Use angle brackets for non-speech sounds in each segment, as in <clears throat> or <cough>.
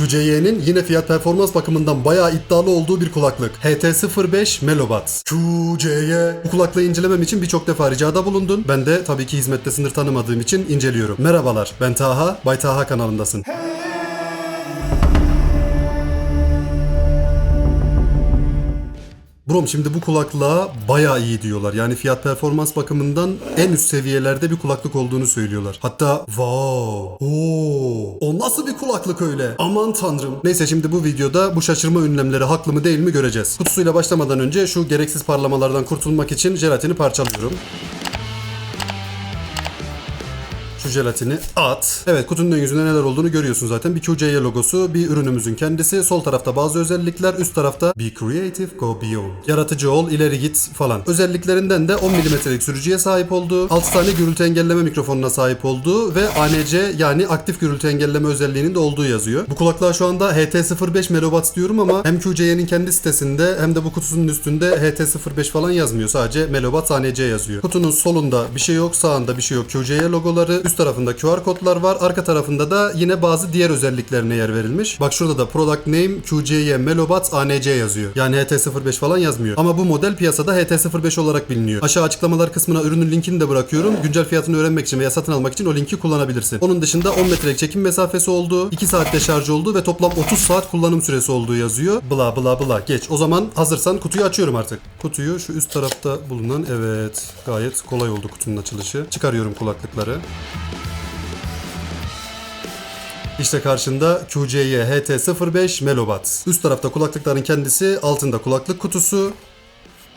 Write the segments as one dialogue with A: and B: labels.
A: QCY'nin yine fiyat performans bakımından bayağı iddialı olduğu bir kulaklık. HT05 Melobat. QCY. Bu kulaklığı incelemem için birçok defa ricada bulundun. Ben de tabii ki hizmette sınır tanımadığım için inceliyorum. Merhabalar ben Taha, Bay Taha kanalındasın. Brom şimdi bu kulaklığa bayağı iyi diyorlar. Yani fiyat performans bakımından en üst seviyelerde bir kulaklık olduğunu söylüyorlar. Hatta wow, oo, o nasıl bir kulaklık öyle? Aman tanrım. Neyse şimdi bu videoda bu şaşırma ünlemleri haklı mı değil mi göreceğiz. Kutusuyla başlamadan önce şu gereksiz parlamalardan kurtulmak için jelatini parçalıyorum. Şu jelatini at. Evet kutunun ön yüzünde neler olduğunu görüyorsun zaten. Bir QCY logosu, bir ürünümüzün kendisi. Sol tarafta bazı özellikler, üst tarafta Be Creative, Go Beyond. Yaratıcı ol, ileri git falan. Özelliklerinden de 10 mm'lik sürücüye sahip olduğu, 6 tane gürültü engelleme mikrofonuna sahip olduğu ve ANC yani aktif gürültü engelleme özelliğinin de olduğu yazıyor. Bu kulaklığa şu anda HT05 Melobat diyorum ama hem QCY'nin kendi sitesinde hem de bu kutusunun üstünde HT05 falan yazmıyor. Sadece Melobat ANC yazıyor. Kutunun solunda bir şey yok, sağında bir şey yok. QCY logoları, üst tarafında QR kodlar var. Arka tarafında da yine bazı diğer özelliklerine yer verilmiş. Bak şurada da Product Name QCY Melobat ANC yazıyor. Yani HT05 falan yazmıyor. Ama bu model piyasada HT05 olarak biliniyor. Aşağı açıklamalar kısmına ürünün linkini de bırakıyorum. Güncel fiyatını öğrenmek için veya satın almak için o linki kullanabilirsin. Onun dışında 10 metrelik çekim mesafesi olduğu, 2 saatte şarj olduğu ve toplam 30 saat kullanım süresi olduğu yazıyor. Bla bla bla. Geç. O zaman hazırsan kutuyu açıyorum artık. Kutuyu şu üst tarafta bulunan evet gayet kolay oldu kutunun açılışı. Çıkarıyorum kulaklıkları. İşte karşında QCY HT05 Melobat. Üst tarafta kulaklıkların kendisi, altında kulaklık kutusu.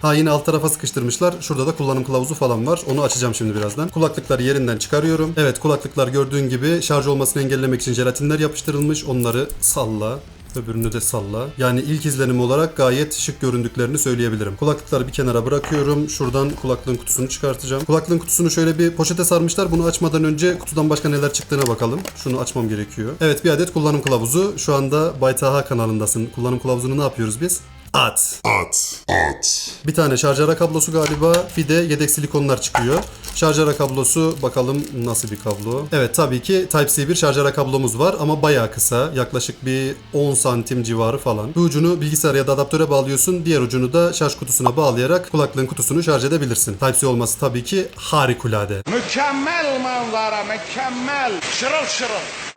A: Ha yine alt tarafa sıkıştırmışlar. Şurada da kullanım kılavuzu falan var. Onu açacağım şimdi birazdan. Kulaklıkları yerinden çıkarıyorum. Evet kulaklıklar gördüğün gibi şarj olmasını engellemek için jelatinler yapıştırılmış. Onları salla. Öbürünü de salla. Yani ilk izlenim olarak gayet şık göründüklerini söyleyebilirim. Kulaklıkları bir kenara bırakıyorum. Şuradan kulaklığın kutusunu çıkartacağım. Kulaklığın kutusunu şöyle bir poşete sarmışlar. Bunu açmadan önce kutudan başka neler çıktığına bakalım. Şunu açmam gerekiyor. Evet bir adet kullanım kılavuzu. Şu anda Bay Taha kanalındasın. Kullanım kılavuzunu ne yapıyoruz biz? At.
B: At. At.
A: Bir tane şarj ara kablosu galiba. Bir de yedek silikonlar çıkıyor. Şarj ara kablosu bakalım nasıl bir kablo. Evet tabii ki Type-C bir şarj ara kablomuz var ama bayağı kısa. Yaklaşık bir 10 santim civarı falan. Bir ucunu bilgisayara ya da adaptöre bağlıyorsun. Diğer ucunu da şarj kutusuna bağlayarak kulaklığın kutusunu şarj edebilirsin. Type-C olması tabii ki harikulade.
C: Mükemmel manzara, mükemmel. Şırıl şırıl.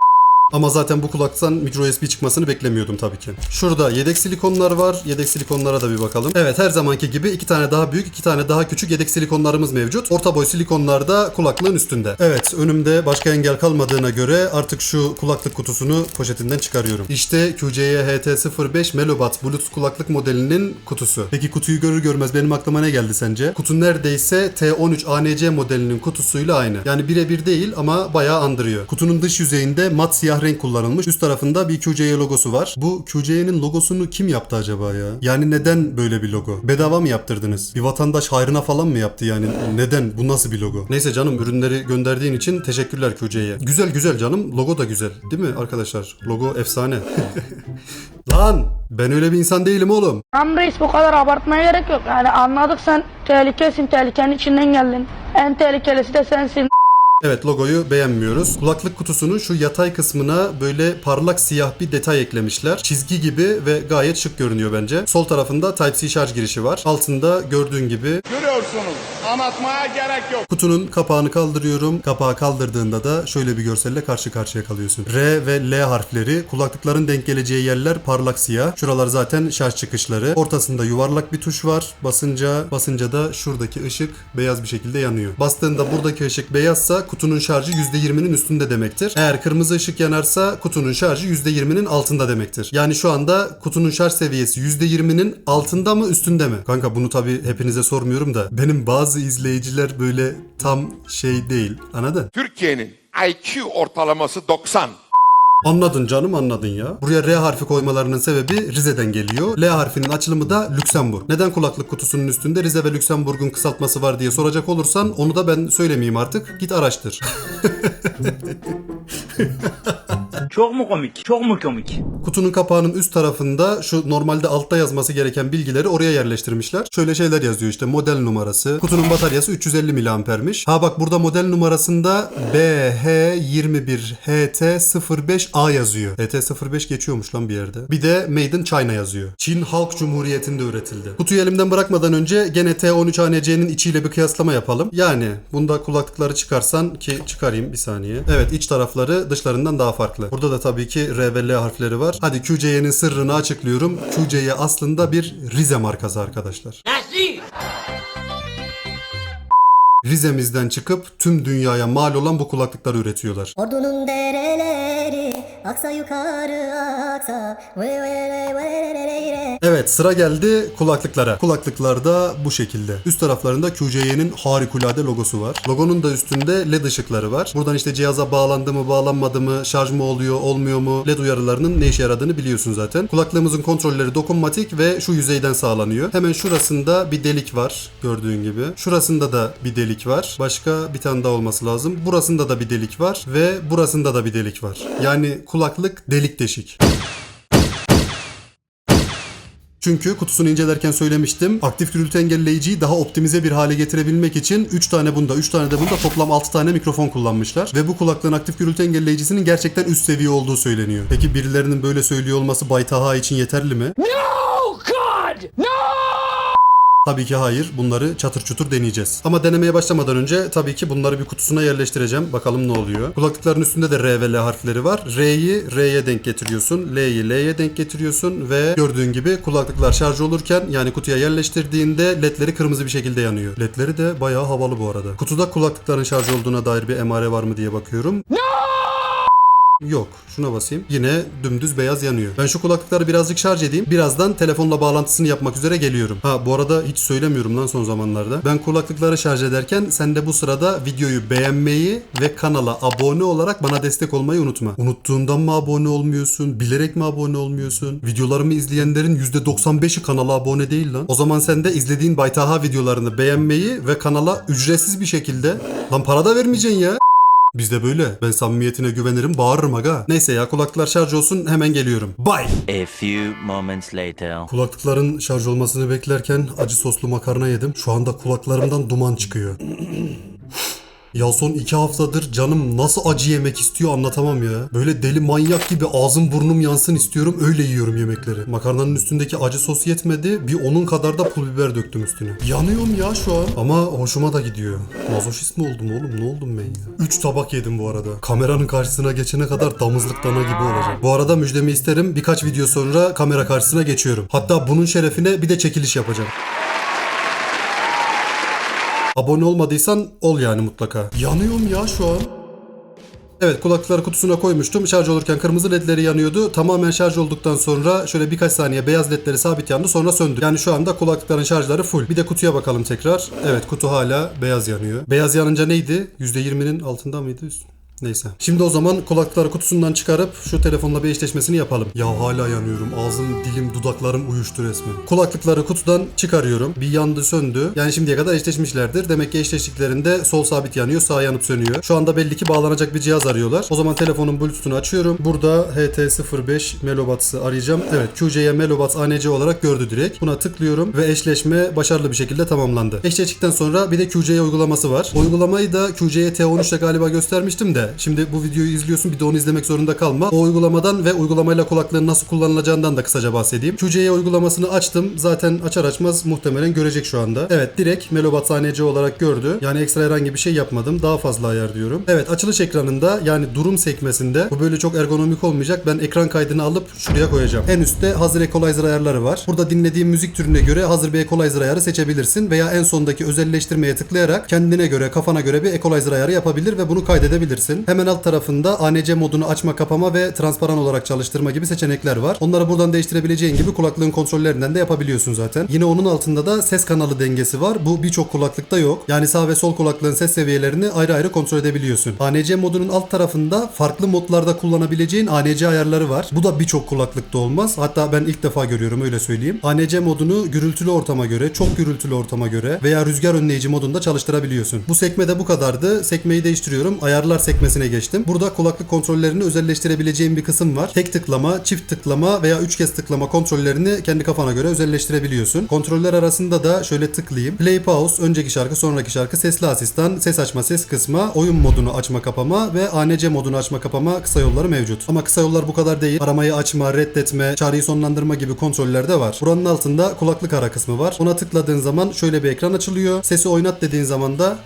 A: Ama zaten bu kulaktan micro USB çıkmasını beklemiyordum tabii ki. Şurada yedek silikonlar var. Yedek silikonlara da bir bakalım. Evet her zamanki gibi iki tane daha büyük, iki tane daha küçük yedek silikonlarımız mevcut. Orta boy silikonlar da kulaklığın üstünde. Evet önümde başka engel kalmadığına göre artık şu kulaklık kutusunu poşetinden çıkarıyorum. İşte QCY HT05 Melobat Bluetooth kulaklık modelinin kutusu. Peki kutuyu görür görmez benim aklıma ne geldi sence? Kutu neredeyse T13 ANC modelinin kutusuyla aynı. Yani birebir değil ama bayağı andırıyor. Kutunun dış yüzeyinde mat siyah renk kullanılmış. Üst tarafında bir QCY logosu var. Bu QCY'nin logosunu kim yaptı acaba ya? Yani neden böyle bir logo? Bedava mı yaptırdınız? Bir vatandaş hayrına falan mı yaptı yani? Neden? Bu nasıl bir logo? Neyse canım ürünleri gönderdiğin için teşekkürler QC'ye. Güzel güzel canım. Logo da güzel. Değil mi arkadaşlar? Logo efsane. <laughs> Lan ben öyle bir insan değilim oğlum.
D: Tam reis bu kadar abartmaya gerek yok. Yani anladık sen tehlikesin, tehlikenin içinden geldin. En tehlikelisi de sensin.
A: Evet logoyu beğenmiyoruz. Kulaklık kutusunun şu yatay kısmına böyle parlak siyah bir detay eklemişler. Çizgi gibi ve gayet şık görünüyor bence. Sol tarafında Type-C şarj girişi var. Altında gördüğün gibi
C: Görüyorsunuz. Anlatmaya gerek yok.
A: kutunun kapağını kaldırıyorum. Kapağı kaldırdığında da şöyle bir görselle karşı karşıya kalıyorsun. R ve L harfleri kulaklıkların denk geleceği yerler parlak siyah. Şuralar zaten şarj çıkışları. Ortasında yuvarlak bir tuş var. Basınca basınca da şuradaki ışık beyaz bir şekilde yanıyor. Bastığında buradaki ışık beyazsa kutunun şarjı %20'nin üstünde demektir. Eğer kırmızı ışık yanarsa kutunun şarjı %20'nin altında demektir. Yani şu anda kutunun şarj seviyesi %20'nin altında mı üstünde mi? Kanka bunu tabi hepinize sormuyorum da benim bazı izleyiciler böyle tam şey değil. Anladın?
B: Türkiye'nin IQ ortalaması 90.
A: Anladın canım anladın ya. Buraya R harfi koymalarının sebebi Rize'den geliyor. L harfinin açılımı da Lüksemburg. Neden kulaklık kutusunun üstünde Rize ve Lüksemburg'un kısaltması var diye soracak olursan onu da ben söylemeyeyim artık. Git araştır. <laughs>
E: Çok mu komik? Çok mu komik?
A: Kutunun kapağının üst tarafında şu normalde altta yazması gereken bilgileri oraya yerleştirmişler. Şöyle şeyler yazıyor işte model numarası. Kutunun bataryası 350 miliampermiş. Ha bak burada model numarasında BH21HT05A yazıyor. HT05 geçiyormuş lan bir yerde. Bir de Made in China yazıyor. Çin Halk Cumhuriyeti'nde üretildi. Kutuyu elimden bırakmadan önce gene T13ANC'nin içiyle bir kıyaslama yapalım. Yani bunda kulaklıkları çıkarsan ki çıkarayım bir saniye. Evet iç tarafları dışlarından daha farklı. Burada da tabii ki R ve L harfleri var. Hadi QC'nin sırrını açıklıyorum. QC'ye aslında bir Rize markası arkadaşlar. Rize'mizden çıkıp tüm dünyaya mal olan bu kulaklıkları üretiyorlar.
F: Ordunun dereleri aksa yukarı aksa ve ve ve ve ve ve
A: Evet sıra geldi kulaklıklara. Kulaklıklar da bu şekilde. Üst taraflarında QC'nin harikulade logosu var. Logonun da üstünde led ışıkları var. Buradan işte cihaza bağlandı mı bağlanmadı mı şarj mı oluyor olmuyor mu led uyarılarının ne işe yaradığını biliyorsun zaten. Kulaklığımızın kontrolleri dokunmatik ve şu yüzeyden sağlanıyor. Hemen şurasında bir delik var gördüğün gibi. Şurasında da bir delik var. Başka bir tane daha olması lazım. Burasında da bir delik var ve burasında da bir delik var. Yani kulaklık delik deşik. Çünkü kutusunu incelerken söylemiştim. Aktif gürültü engelleyiciyi daha optimize bir hale getirebilmek için 3 tane bunda, 3 tane de bunda toplam 6 tane mikrofon kullanmışlar. Ve bu kulaklığın aktif gürültü engelleyicisinin gerçekten üst seviye olduğu söyleniyor. Peki birilerinin böyle söylüyor olması Bay Taha için yeterli mi? No God! No! Tabii ki hayır. Bunları çatır çutur deneyeceğiz. Ama denemeye başlamadan önce tabii ki bunları bir kutusuna yerleştireceğim. Bakalım ne oluyor. Kulaklıkların üstünde de R ve L harfleri var. R'yi R'ye denk getiriyorsun. L'yi L'ye denk getiriyorsun ve gördüğün gibi kulaklıklar şarj olurken yani kutuya yerleştirdiğinde ledleri kırmızı bir şekilde yanıyor. Ledleri de bayağı havalı bu arada. Kutuda kulaklıkların şarj olduğuna dair bir emare var mı diye bakıyorum. Yok. Şuna basayım. Yine dümdüz beyaz yanıyor. Ben şu kulaklıkları birazcık şarj edeyim. Birazdan telefonla bağlantısını yapmak üzere geliyorum. Ha bu arada hiç söylemiyorum lan son zamanlarda. Ben kulaklıkları şarj ederken sen de bu sırada videoyu beğenmeyi ve kanala abone olarak bana destek olmayı unutma. Unuttuğundan mı abone olmuyorsun? Bilerek mi abone olmuyorsun? Videolarımı izleyenlerin %95'i kanala abone değil lan. O zaman sen de izlediğin Baytaha videolarını beğenmeyi ve kanala ücretsiz bir şekilde lan para da vermeyeceksin ya. Bizde böyle. Ben samimiyetine güvenirim, bağırırım aga. Neyse ya kulaklıklar şarj olsun hemen geliyorum. Bye.
G: A few moments later.
A: Kulaklıkların şarj olmasını beklerken acı soslu makarna yedim. Şu anda kulaklarımdan duman çıkıyor. <clears throat> Ya son iki haftadır canım nasıl acı yemek istiyor anlatamam ya. Böyle deli manyak gibi ağzım burnum yansın istiyorum öyle yiyorum yemekleri. Makarnanın üstündeki acı sos yetmedi bir onun kadar da pul biber döktüm üstüne. Yanıyorum ya şu an ama hoşuma da gidiyor. Mazoşist mi oldum oğlum ne oldum ben ya? 3 tabak yedim bu arada. Kameranın karşısına geçene kadar damızlık dana gibi olacak. Bu arada müjdemi isterim birkaç video sonra kamera karşısına geçiyorum. Hatta bunun şerefine bir de çekiliş yapacağım. Abone olmadıysan ol yani mutlaka. Yanıyorum ya şu an. Evet kulaklıkları kutusuna koymuştum. Şarj olurken kırmızı ledleri yanıyordu. Tamamen şarj olduktan sonra şöyle birkaç saniye beyaz ledleri sabit yandı sonra söndü. Yani şu anda kulaklıkların şarjları full. Bir de kutuya bakalım tekrar. Evet kutu hala beyaz yanıyor. Beyaz yanınca neydi? %20'nin altında mıydı? Üst- Neyse. Şimdi o zaman kulaklıkları kutusundan çıkarıp şu telefonla bir eşleşmesini yapalım. Ya hala yanıyorum. Ağzım, dilim, dudaklarım uyuştu resmen. Kulaklıkları kutudan çıkarıyorum. Bir yandı söndü. Yani şimdiye kadar eşleşmişlerdir. Demek ki eşleştiklerinde sol sabit yanıyor, sağ yanıp sönüyor. Şu anda belli ki bağlanacak bir cihaz arıyorlar. O zaman telefonun bluetooth'unu açıyorum. Burada HT05 Melobats'ı arayacağım. Evet QC'ye Melobats ANC olarak gördü direkt. Buna tıklıyorum ve eşleşme başarılı bir şekilde tamamlandı. Eşleştikten sonra bir de QC uygulaması var. Uygulamayı da QC'ye T13'te galiba göstermiştim de şimdi bu videoyu izliyorsun bir de onu izlemek zorunda kalma. O uygulamadan ve uygulamayla kulaklığın nasıl kullanılacağından da kısaca bahsedeyim. QC'ye uygulamasını açtım. Zaten açar açmaz muhtemelen görecek şu anda. Evet direkt Melobats ANC olarak gördü. Yani ekstra herhangi bir şey yapmadım. Daha fazla ayar diyorum. Evet açılış ekranında yani durum sekmesinde bu böyle çok ergonomik olmayacak. Ben ekran kaydını alıp şuraya koyacağım. En üstte hazır equalizer ayarları var. Burada dinlediğin müzik türüne göre hazır bir equalizer ayarı seçebilirsin veya en sondaki özelleştirmeye tıklayarak kendine göre kafana göre bir equalizer ayarı yapabilir ve bunu kaydedebilirsin. Hemen alt tarafında ANC modunu açma kapama ve transparan olarak çalıştırma gibi seçenekler var. Onları buradan değiştirebileceğin gibi kulaklığın kontrollerinden de yapabiliyorsun zaten. Yine onun altında da ses kanalı dengesi var. Bu birçok kulaklıkta yok. Yani sağ ve sol kulaklığın ses seviyelerini ayrı ayrı kontrol edebiliyorsun. ANC modunun alt tarafında farklı modlarda kullanabileceğin ANC ayarları var. Bu da birçok kulaklıkta olmaz. Hatta ben ilk defa görüyorum öyle söyleyeyim. ANC modunu gürültülü ortama göre, çok gürültülü ortama göre veya rüzgar önleyici modunda çalıştırabiliyorsun. Bu sekmede bu kadardı. Sekmeyi değiştiriyorum. Ayarlar sekmesi sekmesine geçtim. Burada kulaklık kontrollerini özelleştirebileceğim bir kısım var. Tek tıklama, çift tıklama veya üç kez tıklama kontrollerini kendi kafana göre özelleştirebiliyorsun. Kontroller arasında da şöyle tıklayayım. Play pause, önceki şarkı, sonraki şarkı, sesli asistan, ses açma, ses kısma, oyun modunu açma kapama ve ANC modunu açma kapama kısa yolları mevcut. Ama kısa yollar bu kadar değil. Aramayı açma, reddetme, çağrıyı sonlandırma gibi kontroller de var. Buranın altında kulaklık ara kısmı var. Ona tıkladığın zaman şöyle bir ekran açılıyor. Sesi oynat dediğin zaman da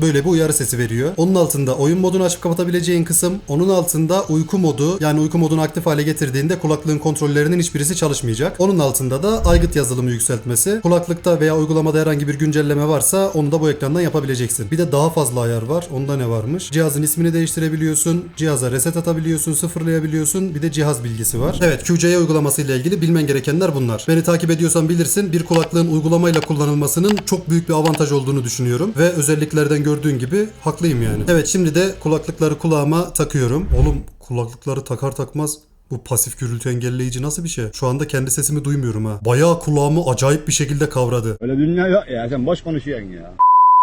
A: Böyle bir uyarı sesi veriyor. Onun altında oyun modunu açıp kapatabileceğin kısım. Onun altında uyku modu yani uyku modunu aktif hale getirdiğinde kulaklığın kontrollerinin hiçbirisi çalışmayacak. Onun altında da aygıt yazılımı yükseltmesi. Kulaklıkta veya uygulamada herhangi bir güncelleme varsa onu da bu ekrandan yapabileceksin. Bir de daha fazla ayar var. Onda ne varmış? Cihazın ismini değiştirebiliyorsun. Cihaza reset atabiliyorsun, sıfırlayabiliyorsun. Bir de cihaz bilgisi var. Evet QC'ye uygulaması ile ilgili bilmen gerekenler bunlar. Beni takip ediyorsan bilirsin bir kulaklığın uygulamayla kullanılmasının çok büyük bir avantaj olduğunu düşünüyorum. Ve özelliklerden gördüğün gibi haklıyım yani. Evet şimdi de kulaklıkları kulağıma takıyorum. Oğlum kulaklıkları takar takmaz bu pasif gürültü engelleyici nasıl bir şey? Şu anda kendi sesimi duymuyorum ha. Bayağı kulağımı acayip bir şekilde kavradı.
H: Öyle dünya yok ya sen boş konuşuyorsun ya.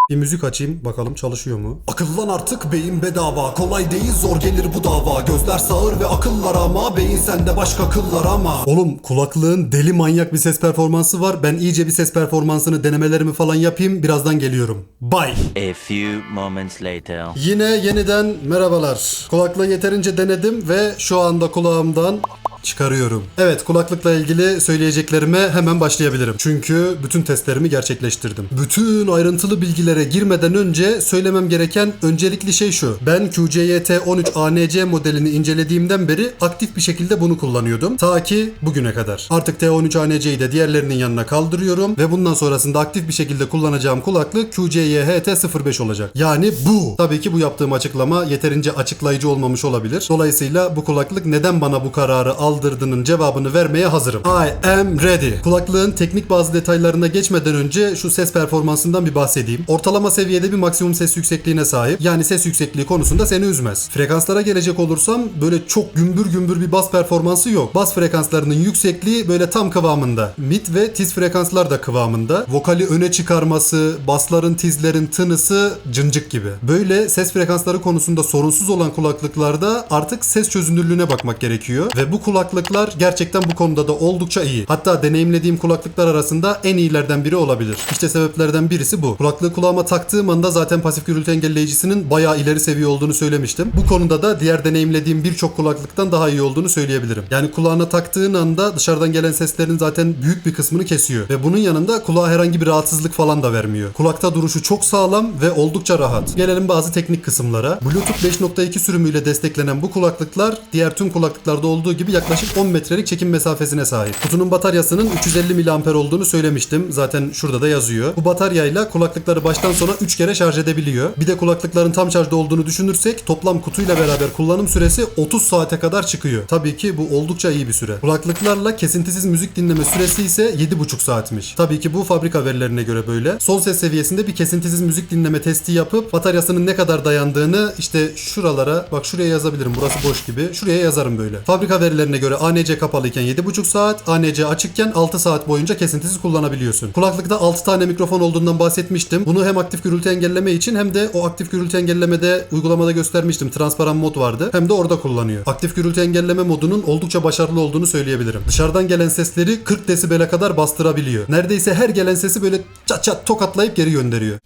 A: Bir müzik açayım bakalım çalışıyor mu? Akıllan artık beyin bedava. Kolay değil zor gelir bu dava. Gözler sağır ve akıllar ama Beyin sende başka kıllar ama. Oğlum kulaklığın deli manyak bir ses performansı var. Ben iyice bir ses performansını denemelerimi falan yapayım. Birazdan geliyorum. Bye.
G: A few moments later.
A: Yine yeniden merhabalar. Kulaklığı yeterince denedim ve şu anda kulağımdan çıkarıyorum. Evet kulaklıkla ilgili söyleyeceklerime hemen başlayabilirim. Çünkü bütün testlerimi gerçekleştirdim. Bütün ayrıntılı bilgilere girmeden önce söylemem gereken öncelikli şey şu. Ben QCYT 13 ANC modelini incelediğimden beri aktif bir şekilde bunu kullanıyordum. Ta ki bugüne kadar. Artık T13 ANC'yi de diğerlerinin yanına kaldırıyorum ve bundan sonrasında aktif bir şekilde kullanacağım kulaklık QCYHT05 olacak. Yani bu. Tabii ki bu yaptığım açıklama yeterince açıklayıcı olmamış olabilir. Dolayısıyla bu kulaklık neden bana bu kararı aldırdığının cevabını vermeye hazırım. I am ready. Kulaklığın teknik bazı detaylarına geçmeden önce şu ses performansından bir bahsedeyim. Ortalama seviyede bir maksimum ses yüksekliğine sahip. Yani ses yüksekliği konusunda seni üzmez. Frekanslara gelecek olursam böyle çok gümbür gümbür bir bas performansı yok. Bas frekanslarının yüksekliği böyle tam kıvamında. Mid ve tiz frekanslar da kıvamında. Vokali öne çıkarması, basların, tizlerin tınısı cıncık gibi. Böyle ses frekansları konusunda sorunsuz olan kulaklıklarda artık ses çözünürlüğüne bakmak gerekiyor. Ve bu kulaklıklar gerçekten bu konuda da oldukça iyi. Hatta deneyimlediğim kulaklıklar arasında en iyilerden biri olabilir. İşte sebeplerden birisi bu. Kulaklığı kulağıma taktığım anda zaten pasif gürültü engelleyicisinin bayağı ileri seviye olduğunu söylemiştim. Bu konuda da diğer deneyimlediğim birçok kulaklıktan daha iyi olduğunu söyleyebilirim. Yani kulağına taktığın anda dışarıdan gelen seslerin zaten büyük bir kısmını kesiyor. Ve bunun yanında kulağa herhangi bir rahatsızlık falan da vermiyor. Kulakta duruşu çok sağlam ve oldukça rahat. Gelelim bazı teknik kısımlara. Bluetooth 5.2 sürümüyle desteklenen bu kulaklıklar diğer tüm kulaklıklarda olduğu gibi yaklaşık 10 metrelik çekim mesafesine sahip. Kutunun bataryasının 350 mAh olduğunu söylemiştim. Zaten şurada da yazıyor. Bu bataryayla kulaklıkları baştan sona 3 kere şarj edebiliyor. Bir de kulaklıkların tam şarjda olduğunu düşünürsek toplam kutuyla beraber kullanım süresi 30 saate kadar çıkıyor. Tabii ki bu oldukça iyi bir süre. Kulaklıklarla kesintisiz müzik dinleme süresi ise 7,5 saatmiş. Tabii ki bu fabrika verilerine göre böyle. Son ses seviyesinde bir kesintisiz müzik dinleme testi yapıp bataryasının ne kadar dayandığını işte şuralara bak şuraya yazabilirim. Burası boş gibi. Şuraya yazarım böyle. Fabrika verilerine göre ANC kapalıyken 7,5 saat, ANC açıkken 6 saat boyunca kesintisiz kullanabiliyorsun. Kulaklıkta 6 tane mikrofon olduğundan bahsetmiştim. Bunu hem aktif gürültü engelleme için hem de o aktif gürültü engellemede uygulamada göstermiştim. Transparan mod vardı. Hem de orada kullanıyor. Aktif gürültü engelleme modunun oldukça başarılı olduğunu söyleyebilirim. Dışarıdan gelen sesleri 40 desibele kadar bastırabiliyor. Neredeyse her gelen sesi böyle çat çat tokatlayıp geri gönderiyor.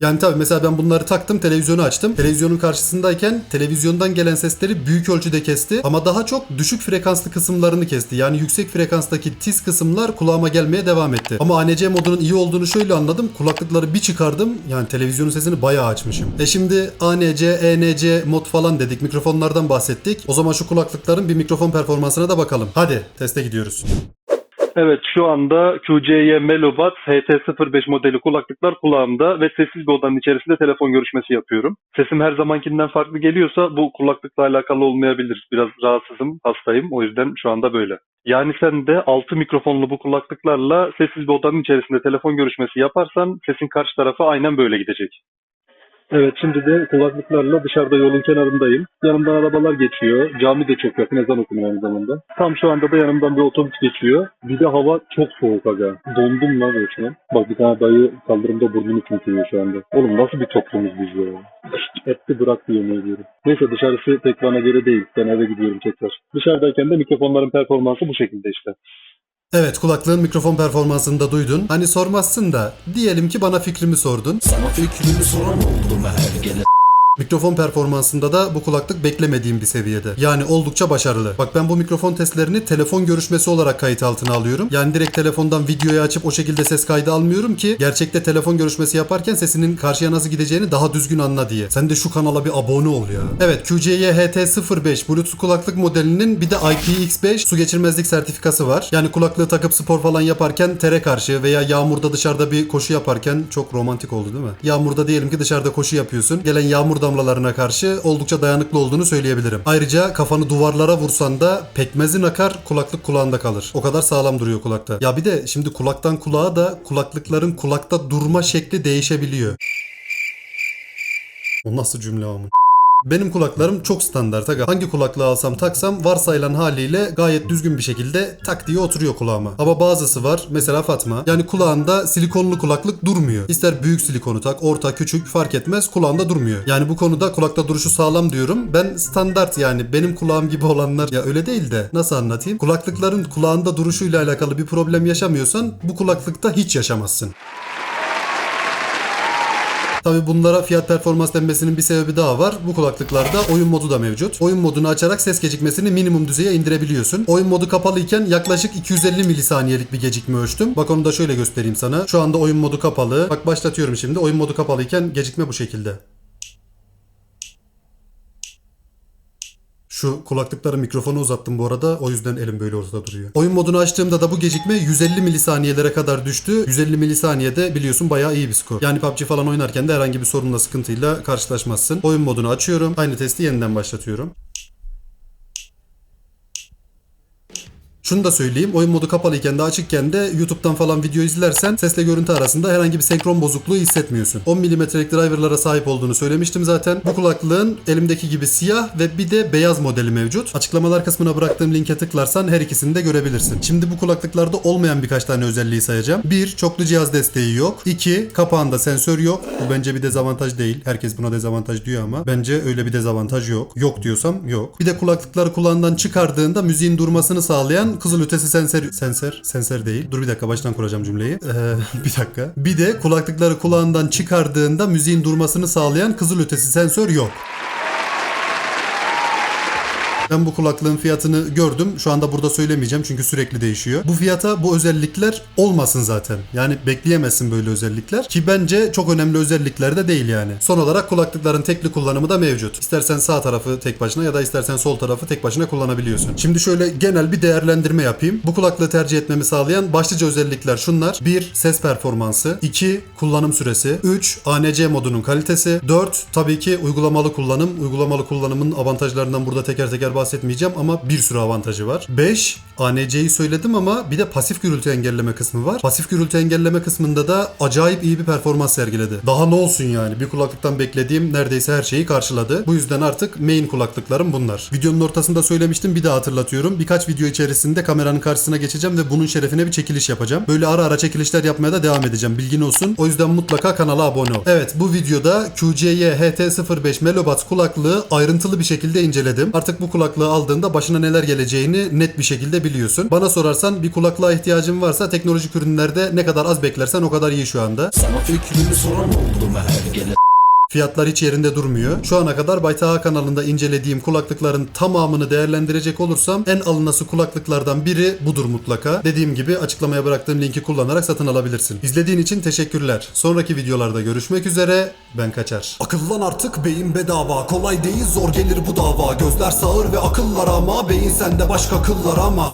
A: Yani tabii mesela ben bunları taktım televizyonu açtım. Televizyonun karşısındayken televizyondan gelen sesleri büyük ölçüde kesti ama daha çok düşük frekanslı kısımlarını kesti. Yani yüksek frekanstaki tiz kısımlar kulağıma gelmeye devam etti. Ama ANC modunun iyi olduğunu şöyle anladım. Kulaklıkları bir çıkardım. Yani televizyonun sesini bayağı açmışım. E şimdi ANC, ENC mod falan dedik. Mikrofonlardan bahsettik. O zaman şu kulaklıkların bir mikrofon performansına da bakalım. Hadi teste gidiyoruz.
I: Evet şu anda QCY Melobat HT05 modeli kulaklıklar kulağımda ve sessiz bir odanın içerisinde telefon görüşmesi yapıyorum. Sesim her zamankinden farklı geliyorsa bu kulaklıkla alakalı olmayabilir. Biraz rahatsızım, hastayım o yüzden şu anda böyle. Yani sen de 6 mikrofonlu bu kulaklıklarla sessiz bir odanın içerisinde telefon görüşmesi yaparsan sesin karşı tarafa aynen böyle gidecek. Evet şimdi de kulaklıklarla dışarıda yolun kenarındayım. Yanımdan arabalar geçiyor. Cami de çok yakın ezan okunuyor aynı zamanda. Tam şu anda da yanımdan bir otobüs geçiyor. Bir de hava çok soğuk aga. Dondum lan resmen. Bak bir tane dayı kaldırımda burnunu tümtüyor şu anda. Oğlum nasıl bir toplumuz biz ya? Etti bıraktı yemin ediyorum. Neyse dışarısı pek bana göre değil. Ben eve gidiyorum tekrar. Dışarıdayken de mikrofonların performansı bu şekilde işte.
A: Evet kulaklığın mikrofon performansını da duydun. Hani sormazsın da diyelim ki bana fikrimi sordun. Sana fikrimi soran oldu mu Mikrofon performansında da bu kulaklık beklemediğim bir seviyede. Yani oldukça başarılı. Bak ben bu mikrofon testlerini telefon görüşmesi olarak kayıt altına alıyorum. Yani direkt telefondan videoyu açıp o şekilde ses kaydı almıyorum ki gerçekte telefon görüşmesi yaparken sesinin karşıya nasıl gideceğini daha düzgün anla diye. Sen de şu kanala bir abone ol ya. Evet QCY HT05 Bluetooth kulaklık modelinin bir de IPX5 su geçirmezlik sertifikası var. Yani kulaklığı takıp spor falan yaparken tere karşı veya yağmurda dışarıda bir koşu yaparken çok romantik oldu değil mi? Yağmurda diyelim ki dışarıda koşu yapıyorsun. Gelen yağmur damlalarına karşı oldukça dayanıklı olduğunu söyleyebilirim. Ayrıca kafanı duvarlara vursan da pekmezin akar kulaklık kulağında kalır. O kadar sağlam duruyor kulakta. Ya bir de şimdi kulaktan kulağa da kulaklıkların kulakta durma şekli değişebiliyor. O nasıl cümle ama? Benim kulaklarım çok standart aga. Hangi kulaklığı alsam taksam varsayılan haliyle gayet düzgün bir şekilde tak diye oturuyor kulağıma. Ama bazısı var mesela Fatma. Yani kulağında silikonlu kulaklık durmuyor. İster büyük silikonu tak, orta, küçük fark etmez kulağında durmuyor. Yani bu konuda kulakta duruşu sağlam diyorum. Ben standart yani benim kulağım gibi olanlar ya öyle değil de nasıl anlatayım? Kulaklıkların kulağında duruşuyla alakalı bir problem yaşamıyorsan bu kulaklıkta hiç yaşamazsın. Tabi bunlara fiyat performans denmesinin bir sebebi daha var. Bu kulaklıklarda oyun modu da mevcut. Oyun modunu açarak ses gecikmesini minimum düzeye indirebiliyorsun. Oyun modu kapalıyken yaklaşık 250 milisaniyelik bir gecikme ölçtüm. Bak onu da şöyle göstereyim sana. Şu anda oyun modu kapalı. Bak başlatıyorum şimdi. Oyun modu kapalıyken gecikme bu şekilde. Şu kulaklıkların mikrofonu uzattım bu arada. O yüzden elim böyle ortada duruyor. Oyun modunu açtığımda da bu gecikme 150 milisaniyelere kadar düştü. 150 milisaniyede biliyorsun bayağı iyi bir skor. Yani PUBG falan oynarken de herhangi bir sorunla sıkıntıyla karşılaşmazsın. Oyun modunu açıyorum. Aynı testi yeniden başlatıyorum. Şunu da söyleyeyim. Oyun modu kapalıyken de açıkken de YouTube'dan falan video izlersen sesle görüntü arasında herhangi bir senkron bozukluğu hissetmiyorsun. 10 milimetrelik driverlara sahip olduğunu söylemiştim zaten. Bu kulaklığın elimdeki gibi siyah ve bir de beyaz modeli mevcut. Açıklamalar kısmına bıraktığım linke tıklarsan her ikisini de görebilirsin. Şimdi bu kulaklıklarda olmayan birkaç tane özelliği sayacağım. 1. Çoklu cihaz desteği yok. 2. Kapağında sensör yok. Bu bence bir dezavantaj değil. Herkes buna dezavantaj diyor ama bence öyle bir dezavantaj yok. Yok diyorsam yok. Bir de kulaklıkları kulağından çıkardığında müziğin durmasını sağlayan kızılötesi sensör sensör sensör değil. Dur bir dakika baştan kuracağım cümleyi. Ee, <laughs> bir dakika. Bir de kulaklıkları kulağından çıkardığında müziğin durmasını sağlayan kızılötesi sensör yok. Ben bu kulaklığın fiyatını gördüm. Şu anda burada söylemeyeceğim çünkü sürekli değişiyor. Bu fiyata bu özellikler olmasın zaten. Yani bekleyemezsin böyle özellikler. Ki bence çok önemli özellikler de değil yani. Son olarak kulaklıkların tekli kullanımı da mevcut. İstersen sağ tarafı tek başına ya da istersen sol tarafı tek başına kullanabiliyorsun. Şimdi şöyle genel bir değerlendirme yapayım. Bu kulaklığı tercih etmemi sağlayan başlıca özellikler şunlar. 1. Ses performansı. 2. Kullanım süresi. 3. ANC modunun kalitesi. 4. Tabii ki uygulamalı kullanım. Uygulamalı kullanımın avantajlarından burada teker teker bahsetmeyeceğim ama bir sürü avantajı var. 5. ANC'yi söyledim ama bir de pasif gürültü engelleme kısmı var. Pasif gürültü engelleme kısmında da acayip iyi bir performans sergiledi. Daha ne olsun yani? Bir kulaklıktan beklediğim neredeyse her şeyi karşıladı. Bu yüzden artık main kulaklıklarım bunlar. Videonun ortasında söylemiştim bir daha hatırlatıyorum. Birkaç video içerisinde kameranın karşısına geçeceğim ve bunun şerefine bir çekiliş yapacağım. Böyle ara ara çekilişler yapmaya da devam edeceğim. Bilgin olsun. O yüzden mutlaka kanala abone ol. Evet bu videoda QCY HT05 Melobat kulaklığı ayrıntılı bir şekilde inceledim. Artık bu kulaklığı aldığında başına neler geleceğini net bir şekilde biliyorsun. Bana sorarsan bir kulaklığa ihtiyacın varsa teknolojik ürünlerde ne kadar az beklersen o kadar iyi şu anda. Fiyatlar hiç yerinde durmuyor. Şu ana kadar Baytaha kanalında incelediğim kulaklıkların tamamını değerlendirecek olursam en alınası kulaklıklardan biri budur mutlaka. Dediğim gibi açıklamaya bıraktığım linki kullanarak satın alabilirsin. İzlediğin için teşekkürler. Sonraki videolarda görüşmek üzere. Ben kaçar. Akıllan artık beyin bedava. Kolay değil zor gelir bu dava. Gözler sağır ve akıllar ama beyin sende başka kıllar ama.